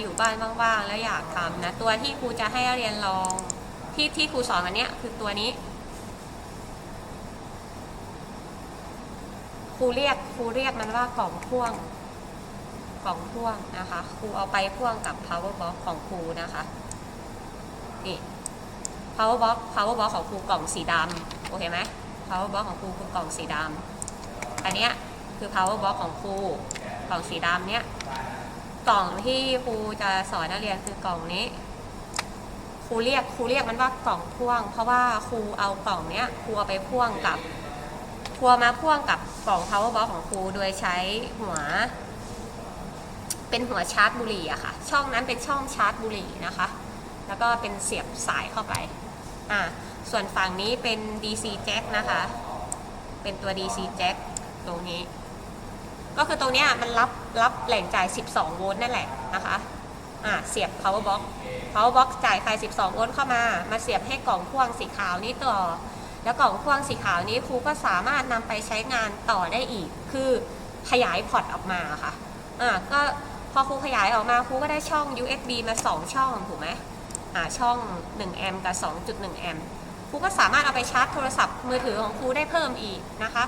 อยู่บ้านว่างๆ แล้วอยากทำนะ ตัวที่ครูจะให้เรียนลองที่ที่ครูสอนวันเนี้ยคือตัวนี้ครูเรียกครูเรียกมันว่ากล่องพ่วงกล่องพ่วงนะคะครูเอาไปพ่วงกับ power box ของครูนะคะนี่ power box power box ของครูกล่องสีดำโอเคไหม power box ของครูคือกล่องสีดำอันเนี้ยคือ power box ของครูกล่องสีดำเนี้ย กล่องที่ครูจะสอนนักเรียนคือกล่องนี้ครูเรียกครูเรียกมันว่ากล่องพ่วง เพราะว่าครูเอากล่องเนี้ยครูเอาไปพ่วงกับครูมาพ่วงกับกล่อง power box ของครูโดยใช้หัว เป็นหัวชาร์จบุหรี่อะค่ะ ช่องนั้นเป็นช่องชาร์จบุหรี่นะคะ แล้วก็เป็นเสียบสายเข้าไปอ่าส่วนฝั่งนี้เป็น DC jack นะคะ เป็นตัว DC jack ตรงนี้ ก็คือตรงเนี้ยมันรับ รับแหล่งจ่าย 12 โวลต์นั่นแหละนะคะอ่าเสียบ power box power box จ่ายไฟ 12 โวลต์เข้ามา มาเสียบให้กล่องพ่วงสีขาวนี้ต่อ แล้วกล่องพ่วงสีขาวนี้ครูก็สามารถนำไปใช้งานต่อได้อีก คือขยายพอร์ตออกมาค่ะอ่าก็พอครูขยายออกมาครูก็ได้ช่อง USB มา 2 ช่องถูกไหมอ่าช่อง 1 แอมป์กับ 2.1 แอมป์ครูก็สามารถเอาไปชาร์จโทรศัพท์มือถือของครูได้เพิ่มอีกนะคะ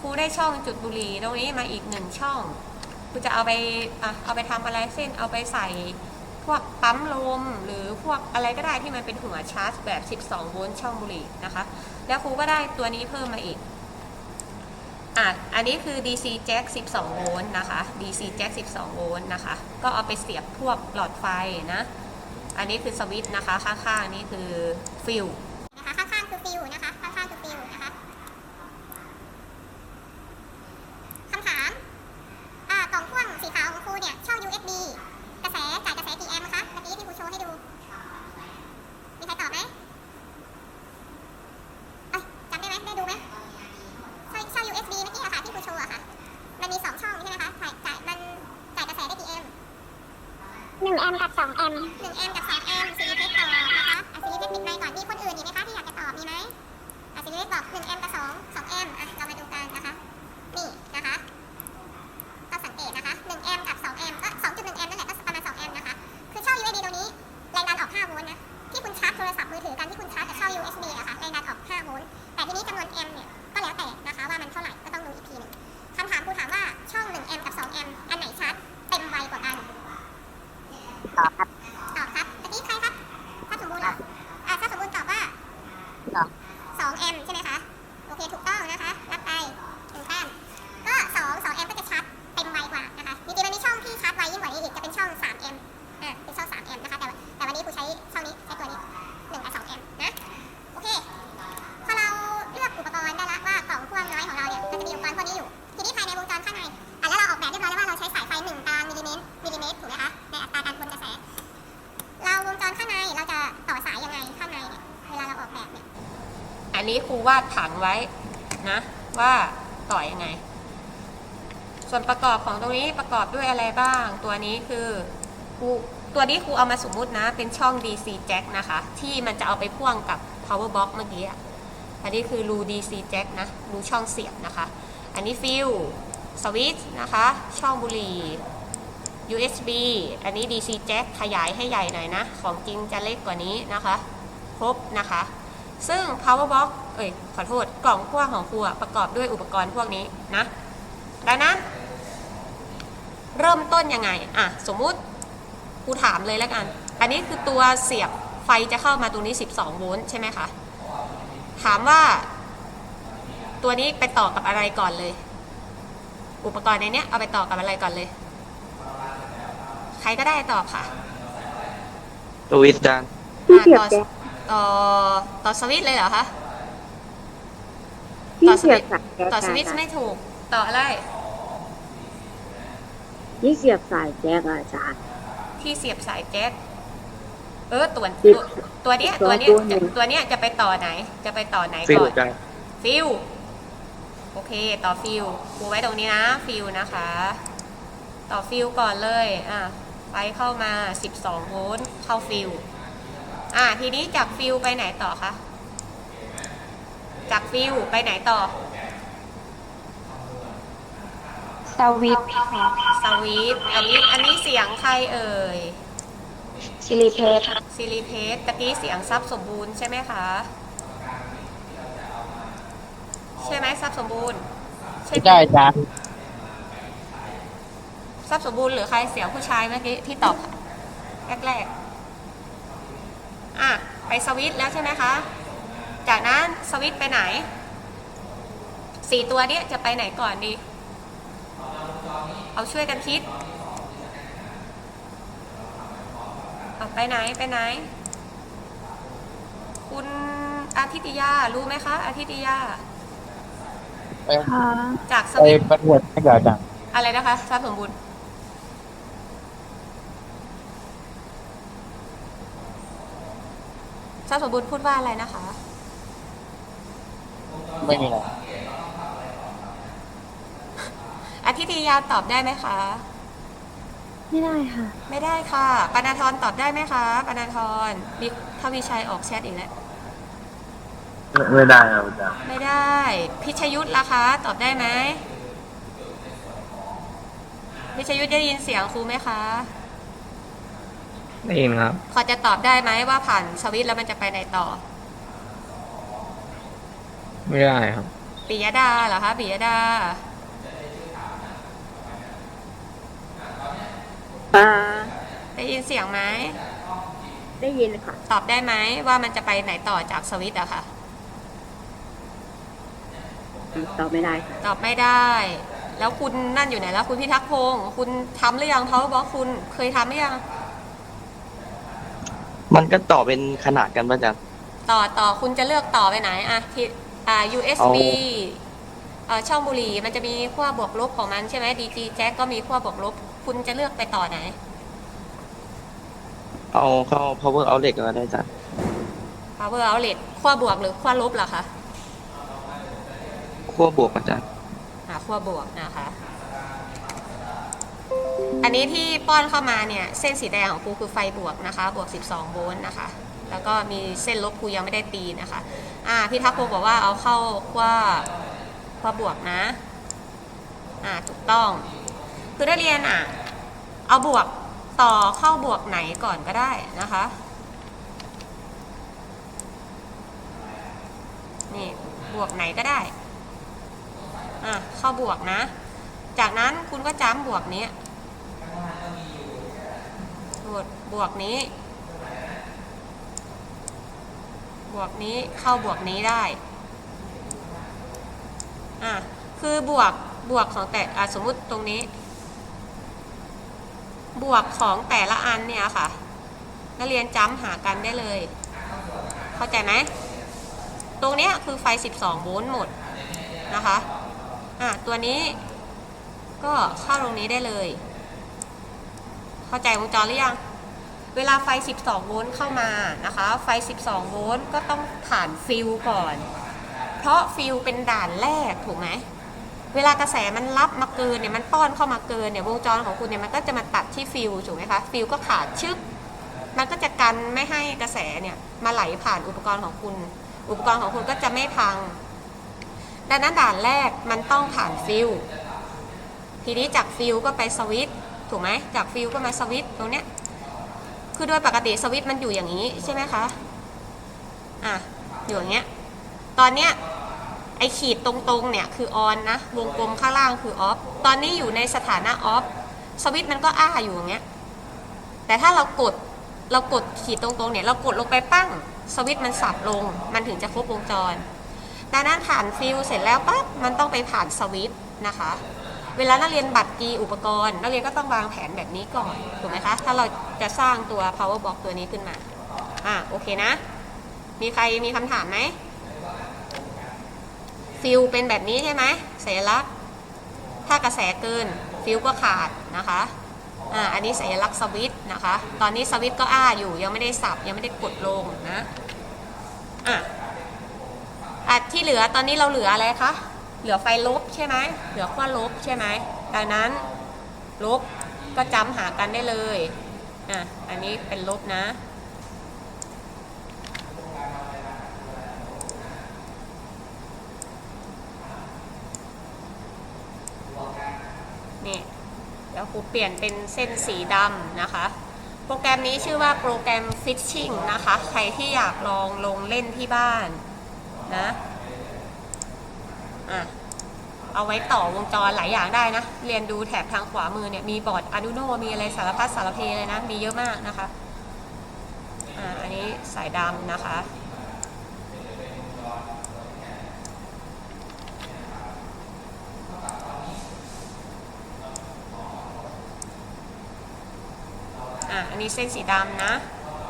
ครูได้ช่องจุดบุหรี่ตรงนี้มาอีกหนึ่งช่อง ครูจะเอาไปอะเอาไปทำอะไรเส้นเอาไปใส่พวกปั๊มลม หรือพวกอะไรก็ได้ที่มันเป็นหัวชาร์จแบบ 12 โวลต์ช่องบุหรี่นะคะ แล้วครูก็ได้ตัวนี้เพิ่มมาอีกอะอันนี้คือ DC jack 12 โวลต์นะคะ DC jack 12 โวลต์นะคะ ก็เอาไปเสียบพวกหลอดไฟนะ อันนี้คือสวิตช์นะคะ ข้างๆนี่คือฟิล นะคะข้างๆคือฟิวนะคะข้างๆคือฟิวนะคะคำถามอ่ากล่องพ่วงสีขาวของครูเนี่ยช่อง USB กระแสจ่ายกระแสกี่แอมป์คะเมื่อกี้ที่ครูโชว์ให้ดู มีใครตอบไหมเอ้ยจำได้ไหมได้ดูไหมช่องช่อง USB เมื่อกี้อะค่ะที่ครูโชว์อะค่ะ มันมีสองช่องใช่ไหมคะจ่ายจ่ายมันจ่ายกระแสได้กี่แอมป์ หนึ่งแอมกับสองแอมหนึ่งแอมกับสองแอมซีรีส์เพชรตอบนะคะอะซีรีส์เพชรปิดไมค์ก่อนมีคนอื่นอีกไหมคะที่อยากจะตอบมีไหมอะซีรีส์บอกหนึ่งแอมกับสองสองแอมอะเรามาดูกันนะคะนี่นะคะก็สังเกตนะคะหนึ่งแอมกับสองแอมก็สองจุดหนึ่งแอมนั่นแหละก็ประมาณสองแอมนะคะคือช่อง USB ตรงนี้แรงดันออก5โวลต์นะที่คุณชาร์จโทรศัพท์มือถือกันที่คุณชาร์จจากช่อง USB อะค่ะแรงดันออก5โวลต์แต่ทีนี้จำนวนแอมเนี่ย ไว้นะว่าต่อยังไง ส่วนประกอบของตรงนี้ประกอบด้วยอะไรบ้าง ตัวนี้คือครูตัวนี้ครูเอามาสมมุตินะ เป็นช่อง DC jack นะคะ ที่มันจะเอาไปพ่วงกับ power box เมื่อกี้อะอันนี้คือรู DC jack นะ รูช่องเสียบนะคะ อันนี้ฟิลสวิตช์นะคะ ช่องบุหรี่ USB อันนี้ DC jack ขยายให้ใหญ่หน่อยนะ ของจริงจะเล็กกว่านี้นะคะ ครบนะคะ ซึ่ง power box เอ้ยขอโทษกล่องพ่วงของครูอะประกอบด้วยอุปกรณ์พวกนี้นะ ดังนั้น เริ่มต้นยังไงอะสมมุติครูถามเลยแล้วกัน อันนี้คือตัวเสียบไฟจะเข้ามาตรงนี้ 12 โวลต์ใช่ไหมคะ ถามว่า ตัวนี้ไปต่อกับอะไรก่อนเลย อุปกรณ์ในเนี้ยเอาไปต่อกับอะไรก่อนเลย ใครก็ได้ตอบค่ะสวิตช์จานที่เสียบแจ็ค ต่อต่อสวิตช์เลยเหรอคะที่เสียบสายแจ็คต่อสวิตช์อาจารย์ไม่ถูก ต่ออะไร ที่เสียบสายแจ็คอาจารย์ ที่เสียบสายแจ็คเออตัวติดตัวตัวเนี้ยตัตัววเนี้ยตัวหนึ่จะงตัวเนี้ยจะไปต่อไหน จะไปต่อไหนฟิลก่อนจานฟิวโอเค ต่อฟิวครูไว้ตรงนี้นะ ฟิวนะคะ ต่อฟิวก่อนเลย อะไฟเข้ามา 12 โวลต์เข้าฟิว อะทีนี้จากฟิวไปไหนต่อคะ จากฟิวไปไหนต่อ สวิตช์ค่ะสวิตช์อันนี้อันนี้เสียงใครเอ่ยซิลิเพสซิลิเพสตะกี้เสียงทรัพย์สมบูรณ์ใช่ไหมคะ ใช่ไหมทรัพย์สมบูรณ์ใช่ใช่อาจารย์ทรัพย์สมบูรณ์หรือใครเสียงผู้ชายเมื่อกี้ที่ตอบแรกๆ อะไปสวิตช์แล้วใช่ไหมคะ จากนั้นสวิตช์ไปไหนสี่ตัวเนี้ยจะไปไหนก่อนดี เอาช่วยกันคิด เอาไปไหนไปไหน คุณอาทิตยารู้ไหมคะอาทิตยาไปค่ะจากสไปวิตช์ประกวดให้กับอาจารย์อะไรนะคะทรัพย์สมบูรณ์ ทรัพย์สมบูรณ์พูดว่าอะไรนะคะ ไม่มีอะไรอาทิตยาตอบได้ไหมคะ ไม่ได้ค่ะ ไม่ได้ค่ะปนาธรตอบได้ไหมคะปนาธรมีทวีชัยออกแชทอีกแล้วไม่ได้ครับอาจารย์ไม่ได้ พิชยุทธล่ะคะ ตอบได้ไหมพิชยุทธได้ยินเสียงครูไหมคะ ได้ยินครับ พอจะตอบได้ไหมว่าผ่านสวิตช์แล้วมันจะไปไหนต่อไม่ได้ครับปิยดาเหรอคะปิยดา อ่าได้ยินเสียงไหมได้ยินค่ะ ตอบได้ไหมว่ามันจะไปไหนต่อจากสวิตช์อะค่ะ ตอบไม่ได้ค่ะตอบไม่ได้ แล้วคุณนั่นอยู่ไหนแล้ว คุณพิทักษ์พงศ์คุณทำหรือยัง powerbox คุณเคยทำหรือยัง มันก็ต่อเป็นขนาดกันป่ะอาจารย์ต่อต่อคุณจะเลือกต่อไปไหนอะที่อ่า USB เอ่อช่องบุหรี่มันจะมีขั้วบวกลบของมันใช่ไหม DG Jack ก็มีขั้วบวกลบ คุณจะเลือกไปต่อไหน เอาเข้า power outlet ก็ได้อาจารย์ power outlet ขั้วบวกหรือขั้วลบล่ะคะขั้วบวกอาจารย์ หาขั้วบวกนะคะ อันนี้ที่ป้อนเข้ามาเนี่ยเส้นสีแดงของครูคือไฟบวกนะคะ บวก 12 โวลต์นะคะ แล้วก็มีเส้นลบครูยังไม่ได้ตีนะคะอ่าพี่ทักษ์พงศ์บอกว่าเอาเข้าขั้วขั้วบวกนะอ่าถูกต้อง คือได้เรียนอะเอาบวกต่อเข้าบวกไหนก่อนก็ได้นะคะนี่บวกไหนก็ได้อะเข้าบวกนะ จากนั้นคุณก็จ้ำบวกนี้ บวกบวกนี้ บวกนี้เข้าบวกนี้ได้อะคือบวกบวกของแต่อะสมมุติตรงนี้ บวกของแต่ละอันเนี่ยค่ะ นักเรียนจำหากันได้เลย เข้าใจไหมตรงนี้คือไฟ 12 โวลต์หมดนะคะอะตัวนี้ก็เข้าตรงนี้ได้เลย เข้าใจวงจรหรือยัง เวลาไฟ 12 โวลต์เข้ามานะคะ ไฟ 12 โวลต์ก็ต้องผ่านฟิลก่อน เพราะฟิลเป็นด่านแรกถูกไหมเวลากระแสมันรับมาเกินเนี่ยมันป้อนเข้ามาเกินเนี่ยวงจรของคุณเนี่ยมันก็จะมาตัดที่ฟิลถูกไหมคะฟิลก็ขาดชึก มันก็จะกันไม่ให้กระแสเนี่ยมาไหลผ่านอุปกรณ์ของคุณ อุปกรณ์ของคุณก็จะไม่พัง ดังนั้นด่านแรกมันต้องผ่านฟิลทีนี้จากฟิลก็ไปสวิตช์ ถูกไหมจากฟิลก็มาสวิตตรงเนี้ยคือโดยปกติสวิตมันอยู่อย่างนี้ใช่ไหมคะอะอยู่อย่างเงี้ยตอนเนี้ยไอขีดตรงๆเนี่ยคือออนนะวงกลมข้างล่างคือออฟตอนนี้อยู่ในสถานะออฟสวิตมันก็อ้าอยู่อย่างเงี้ยแต่ถ้าเรากดเรากดขีดตรงๆเนี่ยเรากดลงไปปั้งสวิตมันสับลง มันถึงจะครบวงจรดังนั้นผ่านฟิลเสร็จแล้วปั๊บมันต้องไปผ่านสวิตนะคะ เวลานักเรียนบัตรกีอุปกรณ์ นักเรียนก็ต้องวางแผนแบบนี้ก่อนถูกไหมคะ ถ้าเราจะสร้างตัว power box ตัวนี้ขึ้นมา อะโอเคนะ มีใครมีคำถามไหมฟิลเป็นแบบนี้ใช่ไหมสัญลักษณ์ ถ้ากระแสเกินฟิลก็ขาดนะคะอ่าอันนี้สัญลักษณ์สวิตนะคะ ตอนนี้สวิตก็อ้าอยู่ยังไม่ได้สับยังไม่ได้กดลงนะอะอะที่เหลือตอนนี้เราเหลืออะไรคะ เหลือไฟลบใช่ไหมเหลือขั้วลบใช่ไหมดังนั้นลบก็จำหากันได้เลยอะอันนี้เป็นลบนะ นี่แล้วครูเปลี่ยนเป็นเส้นสีดำนะคะ โปรแกรมนี้ชื่อว่าโปรแกรม Fishing นะคะ ใครที่อยากลองลงเล่นที่บ้านนะ เอาไว้ต่อวงจรหลายอย่างได้นะ เรียนดูแถบทางขวามือเนี่ยมีบอร์ด Arduino มีอะไรสารพัดสารเพเลยนะ มีเยอะมากนะคะอ่าอันนี้สายดำนะคะ อะ อันนี้เส้นสีดำนะ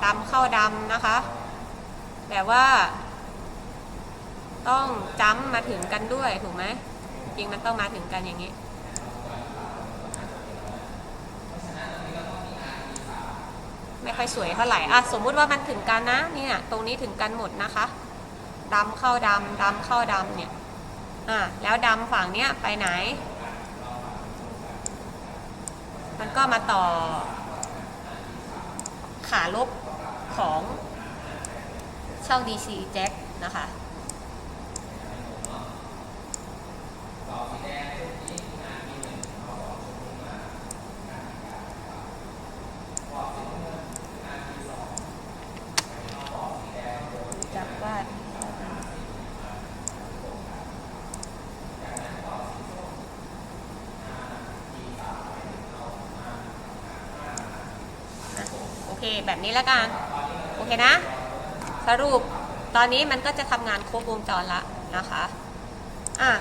ดำเข้าดำนะคะแต่ว่า ต้องจ้ำมาถึงกันด้วยถูกไหมจริงมันต้องมาถึงกันอย่างนี้ไม่ค่อยสวยเท่าไหร่อะสมมุติว่ามันถึงกันนะเนี่ยตรงนี้ถึงกันหมดนะคะดำเข้าดำดำเข้าดำเนี่ยอะแล้วดำฝั่งเนี้ยไปไหน มันก็มาต่อ ขาลบของเช่อง DC jack นะคะ จักว่าอะโอเค แบบนี้แล้วกัน โอเคนะ สรุปตอนนี้มันก็จะทำงานครบวงจรละนะคะอะ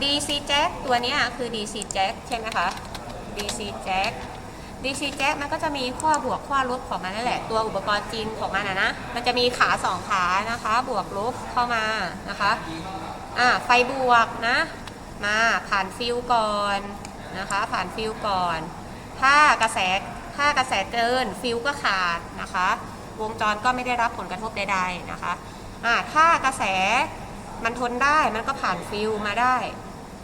DC jack ตัวนี้คือ DC jack ใช่ไหมคะ DC jack DC jack มันก็จะมีขั้วบวกขั้วลบของมันนั่นแหละ ตัวอุปกรณ์จริงของมันนะนะ มันจะมีขาสองขานะคะ บวกลบเข้ามานะคะอะไฟบวกนะ มาผ่านฟิวก่อนนะคะ ผ่านฟิวก่อน ถ้ากระแส ถ้ากระแสเกินฟิวก็ขาดนะคะ วงจรก็ไม่ได้รับผลกระทบใดๆนะคะอ่าถ้ากระแสมันทนได้มันก็ผ่านฟิวมาได้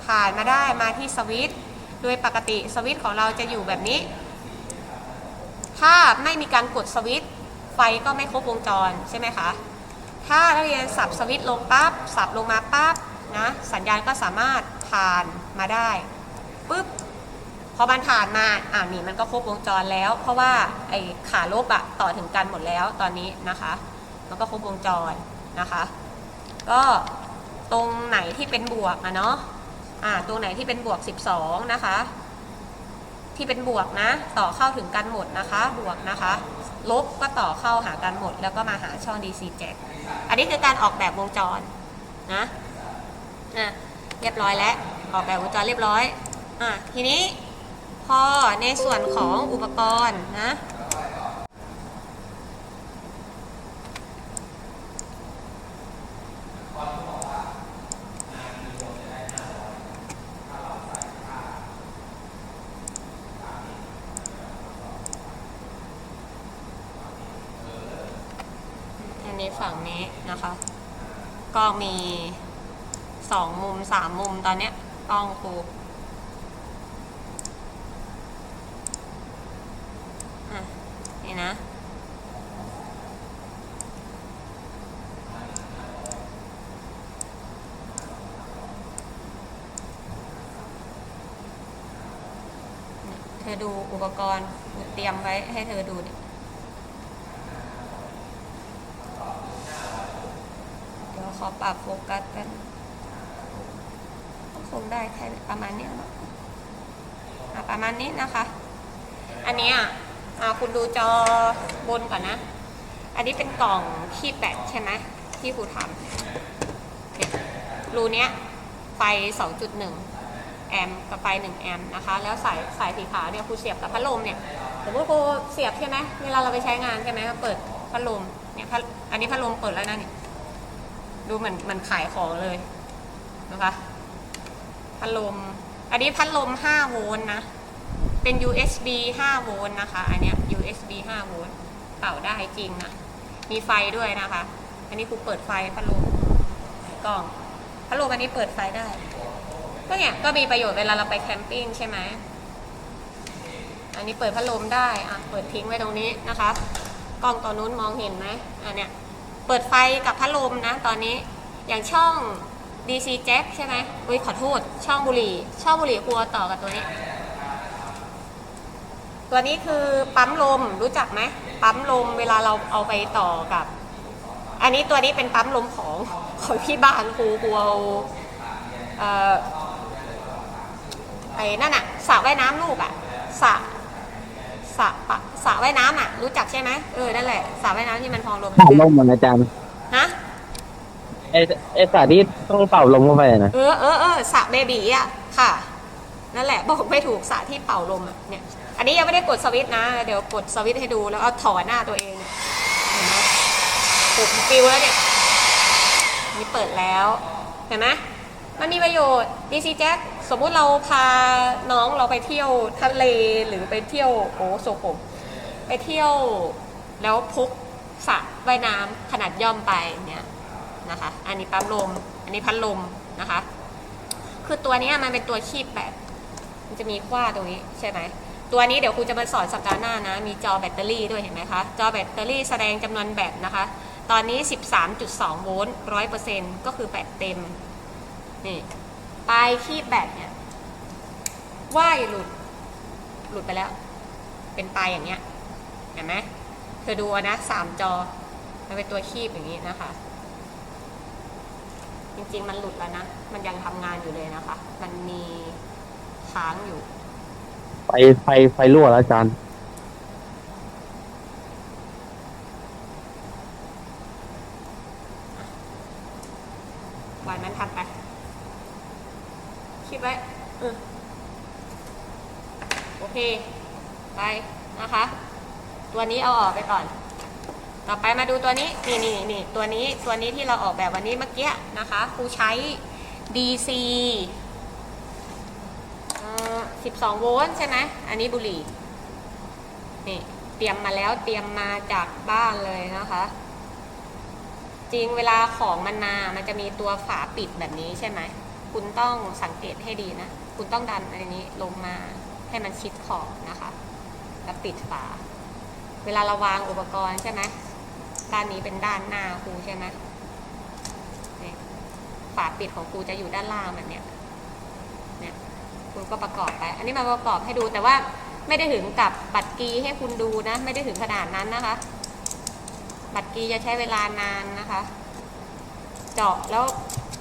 ผ่านมาได้มาที่สวิตโดยปกติสวิตของเราจะอยู่แบบนี้ ถ้าไม่มีการกดสวิตไฟก็ไม่ครบวงจรใช่ไหมคะถ้านักเรียนสับสวิตลงปั๊บสับลงมาปั๊บนะสัญญาณก็สามารถผ่านมาได้ปุ๊บ อมันผ่านมาอ่านี่มันก็ครบวงจรแล้ว เพราะว่าไอ้ขาลบอะต่อถึงกันหมดแล้วตอนนี้นะคะ มันก็ครบวงจรนะคะ ก็ตรงไหนที่เป็นบวกอะเนาะอ่าตรงไหนที่เป็นบวก 12 นะคะ ที่เป็นบวกนะ ต่อเข้าถึงกันหมดนะคะ บวกนะคะ ลบก็ต่อเข้าหากันหมด แล้วก็มาหาช่อง DC jack อันนี้คือการออกแบบวงจรนะอะเรียบร้อยแล้วออกแบบวงจรเรียบร้อยอะทีนี้ อในส่วนของอุปกรณ์นะอันนี้ฝั่งนี้นะคะ ก็มีสองมุมสามมุมตอนเนี้ยกล้องครู อะ นี่นะ เธอดูอุปกรณ์เตรียมไว้ให้เธอดูดิเดี๋ยวขอปรับโฟกัสกันก็คงได้แค่ประมาณนี้เนอะประมาณนี้นะคะ อันนี้ย อ่าคุณดูจอบนก่อนนะ อันนี้เป็นกล่องคีบแบตใช่ไหมที่ครูทำเนี่ยรูเนี้ยไฟ 2.1 แอมป์กับไฟ 1 แอมป์นะคะ แล้วสายสายสีขาวเนี่ยครูเสียบกับพัดลมเนี่ยสมมติครูเสียบใช่ไหมเวลาเราไปใช้งานใช่ไหมก็เปิดพัดลมเนี่ยพัดอันนี้พัดลมเปิดแล้วนะเนี่ยดูเหมือนมันขายของเลยนะคะพัดลม อันนี้พัดลม 5 โวลต์นะ เป็น USB 5 โวลต์นะคะ อันเนี้ย USB 5 โวลต์เป่าได้จริงนะ มีไฟด้วยนะคะ อันนี้ครูเปิดไฟพัดลมกล่องพัดลมอันนี้เปิดไฟได้ ก็เนี่ยก็มีประโยชน์เวลาเราไปแคมปิ้งใช่ไหม อันนี้เปิดพัดลมได้ อะ เปิดทิ้งไว้ตรงนี้นะคะกล้องตัวนู้นมองเห็นไหมอันเนี้ย เปิดไฟกับพัดลมนะ ตอนนี้ อย่างช่อง DC jack ใช่ไหมอุ้ยขอโทษ ช่องบุหรี่ ช่องบุหรี่ครัวต่อกับตัวนี้ ตัวนี้คือปั๊มลมรู้จักไหมปั๊มลมเวลาเราเอาไปต่อกับ อันนี้ตัวนี้เป็นปั๊มลมของของที่บ้านครูครูเอาเอ่อไอ้นั่นอะสระว่ายน้ำลูกอะสระสระปะสระว่ายน้ำอะรู้จักใช่ไหมเออนั่นแหละสระว่ายน้ำที่มันพองลมเป่าลมเหมือนอาจารย์ฮะไอไอสาที่ต้องเป่าลมเข้าไปนะเออเออเออสระเบบีอะค่ะ นั่นแหละบอกไม่ถูกสระที่เป่าลมอะเนี่ย อันนี้ยังไม่ได้กดสวิตช์นะ เดี๋ยวกดสวิตช์ให้ดูแล้วเอาถอหน้าตัวเองเห็นไหมปุ่มปิวแล้วเนี่ยนี่เปิดแล้ว เห็นไหมมันมีประโยชน์ DC Jack สมมุติเราพาน้องเราไปเที่ยวทะเลหรือไปเที่ยวโอ้โซผมไปเที่ยวแล้วพกสระว่ายน้ำขนาดย่อมไปเนี่ยนะคะ อันนี้ปั๊มลม อันนี้พัดลมนะคะ คือตัวนี้มันเป็นตัวคีบแบบ มันจะมีขว้าตรงนี้ใช่ไหม ตัวนี้เดี๋ยวครูจะมาสอนสัปดาห์หน้านะ มีจอแบตเตอรี่ด้วยเห็นไหมคะ จอแบตเตอรี่แสดงจำนวนแบตนะคะ ตอนนี้ 13.2 โวลต์100%ก็คือแบตเต็ม นี่ปลายคีบแบตเนี่ยว่ายหลุด หลุดไปแล้ว เป็นปลายอย่างเงี้ย เห็นไหมเธอดูนะสามจอ มันเป็นตัวคีบอย่างนี้นะคะ จริงๆมันหลุดแล้วนะ มันยังทำงานอยู่เลยนะคะ มันมีค้างอยู่ ฟไฟไฟรั่วแล้วอาจารย์วันนั้นทำไป คิดไว้เออโอเค ไปนะคะ ตัวนี้เอาออกไปก่อน ต่อไปมาดูตัวนี้ นี่นี่นี่ตัวนี้ ตัวนี้ที่เราออกแบบวันนี้เมื่อกี้นะคะ ครูใช้ DC 12 โวลต์ใช่ไหมอันนี้บุหรี่นี่เตรียมมาแล้วเตรียมมาจากบ้านเลยนะคะ จริงเวลาของมันมามันจะมีตัวฝาปิดแบบนี้ใช่ไหมคุณต้องสังเกตให้ดีนะ คุณต้องดันอันนี้ลงมาให้มันชิดขอบนะคะ แล้วปิดฝา เวลาเราวางอุปกรณ์ใช่ไหมด้านนี้เป็นด้านหน้าครูใช่ไหมฝาปิดของครูจะอยู่ด้านล่างแบบเนี้ย คุณก็ประกอบไป อันนี้มาประกอบให้ดูแต่ว่าไม่ได้ถึงกับบัตรกีให้คุณดูนะ ไม่ได้ถึงขนาดนั้นนะคะ บัตรกีจะใช้เวลานานนะคะ เจาะแล้ว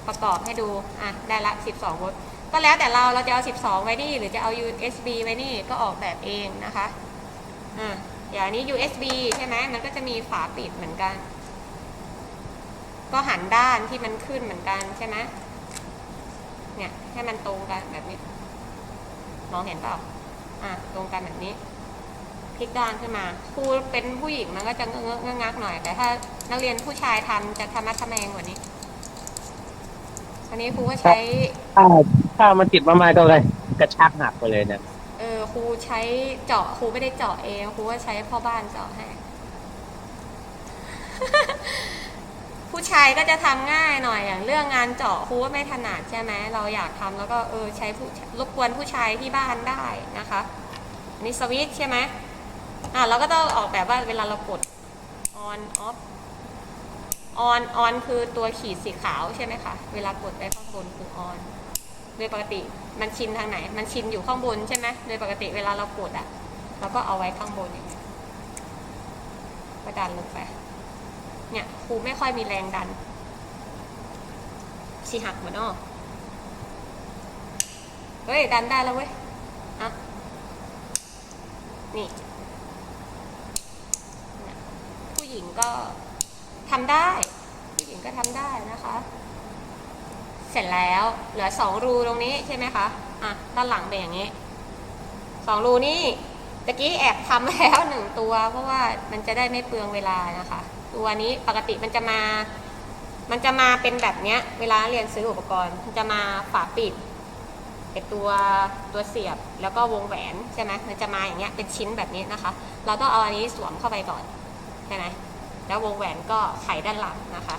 ประกอบให้ดูอะได้ละ 12โวลต์ก็แล้วแต่เราเราจะเอา 12 ไว้นี่ หรือจะเอา USB ไว้นี่ก็ออกแบบเองนะคะอะอย่างนี้ USB ใช่ไหมมันก็จะมีฝาปิดเหมือนกัน ก็หันด้านที่มันขึ้นเหมือนกันใช่ไหมเนี่ยให้มันตรงกันแบบนี้ มองเห็นเปล่าอะตรงกันแบบนี้พลิกด้านขึ้นมาครูเป็นผู้หญิงมันก็จะเงอะเงอะงักๆหน่อย แต่ถ้านักเรียนผู้ชายทำจะธรรมะทะแมงกว่านี้อันนี้ครูก็ใช้ถ้าถ้ามันติดมากๆก็เลยกระชากหักไปเลยเนี่ยเออครูใช้เจาะครูไม่ได้เจาะเองครูก็ใช้พ่อบ้านเจาะให้ ผู้ชายก็จะทำง่ายหน่อยอย่างเรื่องงานเจาะครูก็ไม่ถนัดใช่ไหมเราอยากทำแล้วก็เออใช้ผู้รบกวนผู้ชายที่บ้านได้นะคะนี่สวิตช์ใช่ไหมอะเราก็ต้องออกแบบว่าเวลาเรากด on off on on คือตัวขีดสีขาวใช่ไหมคะ เวลากดไปข้างบนคือ on โดยปกติมันชินทางไหน มันชินอยู่ข้างบนใช่ไหมโดยปกติเวลาเรากดอะเราก็เอาไว้ข้างบนอย่างเงี้ยก็ดันลงไป เนี่ยครูไม่ค่อยมีแรงดันชีหักเหมือนอ้อเฮ้ย ดันได้แล้วเว้ยอะนี่ ผู้หญิงก็ทำได้ ผู้หญิงก็ทำได้นะคะ เสร็จแล้วเหลือสองรูตรงนี้ใช่ไหมคะอะด้านหลังเป็นอย่างนี้สองรูนี่ตะกี้แอบทำแล้วหนึ่งตัว เพราะว่ามันจะได้ไม่เปลืองเวลานะคะ ตัวนี้ปกติมันจะมา มันจะมาเป็นแบบเนี้ย เวลาเรียนซื้ออุปกรณ์ มันจะมาฝาปิดไอตัวตัวเสียบแล้วก็วงแหวนใช่ไหมมันจะมาอย่างเงี้ยเป็นชิ้นแบบนี้นะคะ เราต้องเอาอันนี้สวมเข้าไปก่อนใช่ไหมแล้ววงแหวนก็ไขด้านหลังนะคะ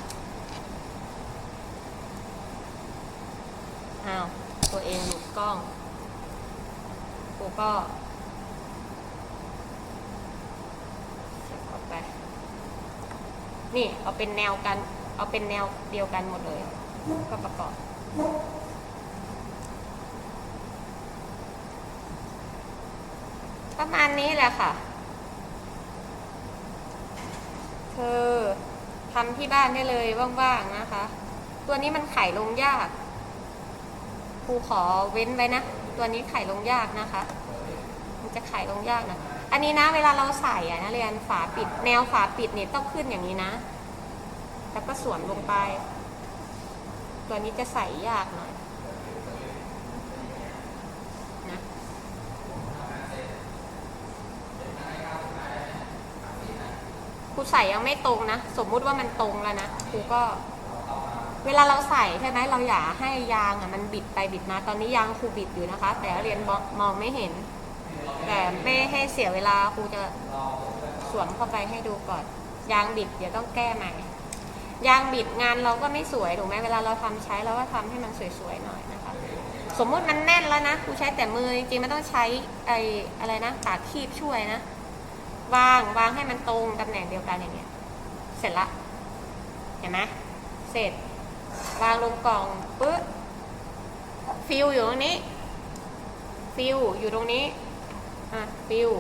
อ้าวตัวเองหลุดกล้องกูก็เสียบออกไป นี่เอาเป็นแนวกัน เอาเป็นแนวเดียวกันหมดเลย ก็ประกอบประมาณนี้แหละค่ะ เธอทำที่บ้านได้เลยว่างๆนะคะ ตัวนี้มันไข่ลงยาก ครูขอเว้นไว้นะ ตัวนี้ไข่ลงยากนะคะ จะไข่ลงยากนะ อันนี้นะเวลาเราใส่อะนะเรียนฝาปิด แนวฝาปิดเนี่ยต้องขึ้นอย่างนี้นะ แล้วก็สวมลงไป ตัวนี้จะใส่ยากหน่อยนะครูใส่ยังไม่ตรงนะ สมมุติว่ามันตรงแล้วนะครูก็ เวลาเราใส่ใช่ไหมเราอย่าให้ยางอะมันบิดไปบิดมาตอนนี้ยางครูบิดอยู่นะคะ แต่เรียนมองไม่เห็น แต่ไม่ให้เสียเวลาครูจะสวมเข้าไปให้ดูก่อน ยางบิดเดี๋ยวต้องแก้ใหม่ ยางบิดงานเราก็ไม่สวยถูกไหมเวลาเราทำใช้เราก็ทำให้มันสวยๆหน่อยนะคะสมมุติมันแน่นแล้วนะครูใช้แต่มือจริงๆมันต้องใช้ไอ้อะไรนะตากคีบช่วยนะวางวางให้มันตรงตำแหน่งเดียวกันอย่างเงี้ย เสร็จละ เห็นไหมเสร็จ วางลงกล่องปึ๊บฟิลอยู่ตรงนี้ ฟิลอยู่ตรงนี้ อะฟิล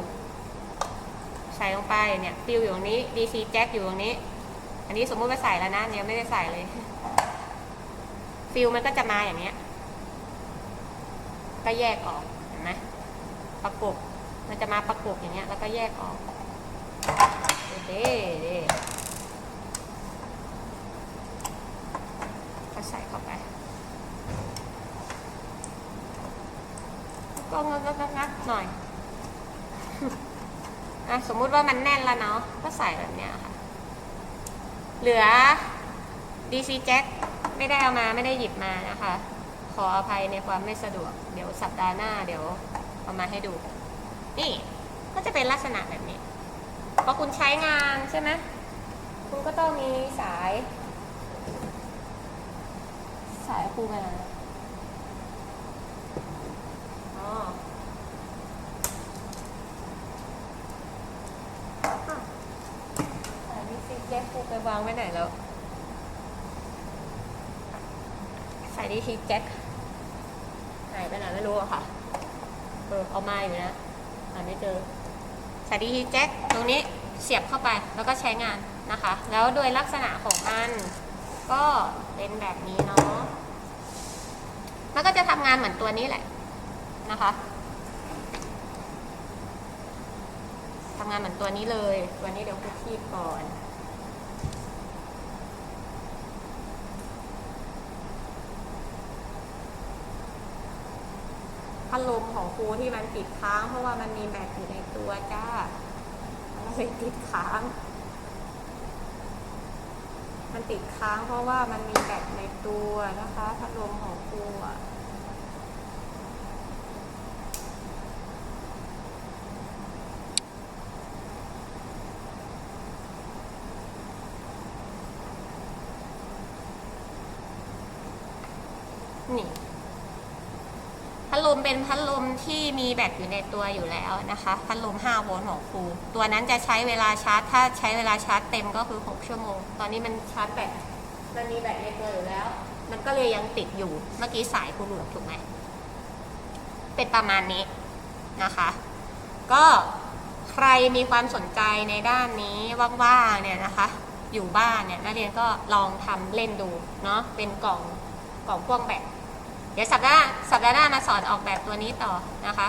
ใส่ลงไปเนี่ยฟิลอยู่ตรงนี้ DC แจ็คอยู่ตรงนี้ อันนี้สมมุติว่าใส่แล้วนะเนี่ยไม่ได้ใส่เลย ฟิลมันก็จะมาอย่างเนี้ย ก็แยกออกเห็นไหมประกบมันจะมาประกบอย่างเงี้ย แล้วก็แยกออกเด้เด้ก็ใส่เข้าไปก็งักงักงักหน่อย อะสมมุติว่ามันแน่นแล้วเนาะก็ใส่แบบเนี้ยค่ะ เหลือ DC jack ไม่ได้เอามาไม่ได้หยิบมานะคะ ขออภัยในความไม่สะดวก เดี๋ยวสัปดาห์หน้าเดี๋ยวเอามาให้ดู นี่ก็จะเป็นลักษณะแบบนี้พอคุณใช้งานใช่ไหมคุณก็ต้องมีสาย สายคูมาอ๋ออะสายนี้ซิแย กคูไปไว้ไหนแล้วสายดีทีแจ็คหายไปไหนไม่รู้อะค่ะเออเอามาอยู่นะหาไม่เจอสายดีทีแจ็คตรงนี้เสียบเข้าไปแล้วก็ใช้งานนะคะ แล้วโดยลักษณะของมันก็เป็นแบบนี้เนาะมันก็จะทำงานเหมือนตัวนี้แหละนะคะทำงานเหมือนตัวนี้เลยตัวนี้เดี๋ยวคุกคีบก่อน พัดลมของครูที่มันติดค้าง เพราะว่ามันมีแบตอยู่ในตัวจ้ามันเลยติดค้าง มันติดค้างเพราะว่ามันมีแบตในตัวนะคะ พัดลมของครูอะนี่ ลมเป็นพัดลมที่มีแบตอยู่ในตัวอยู่แล้วนะคะ พัดลม 5 โวลต์ของครู ตัวนั้นจะใช้เวลาชาร์จ ถ้าใช้เวลาชาร์จเต็มก็คือ 6 ชั่วโมง ตอนนี้มันชาร์จแบต มันมีแบตในตัวอยู่แล้ว มันก็เลยยังติดอยู่ เมื่อกี้สายครูหลุดถูกไหม เป็นประมาณนี้นะคะ ก็ใครมีความสนใจในด้านนี้ว่างๆเนี่ยนะคะ อยู่บ้านเนี่ยนักเรียนก็ลองทำเล่นดูเนาะ เป็นกล่องกล่องพ่วงแบต ดี๋ยวสัปดาห์สัปดาห์หน้ามาสอนออกแบบตัวนี้ต่อนะคะ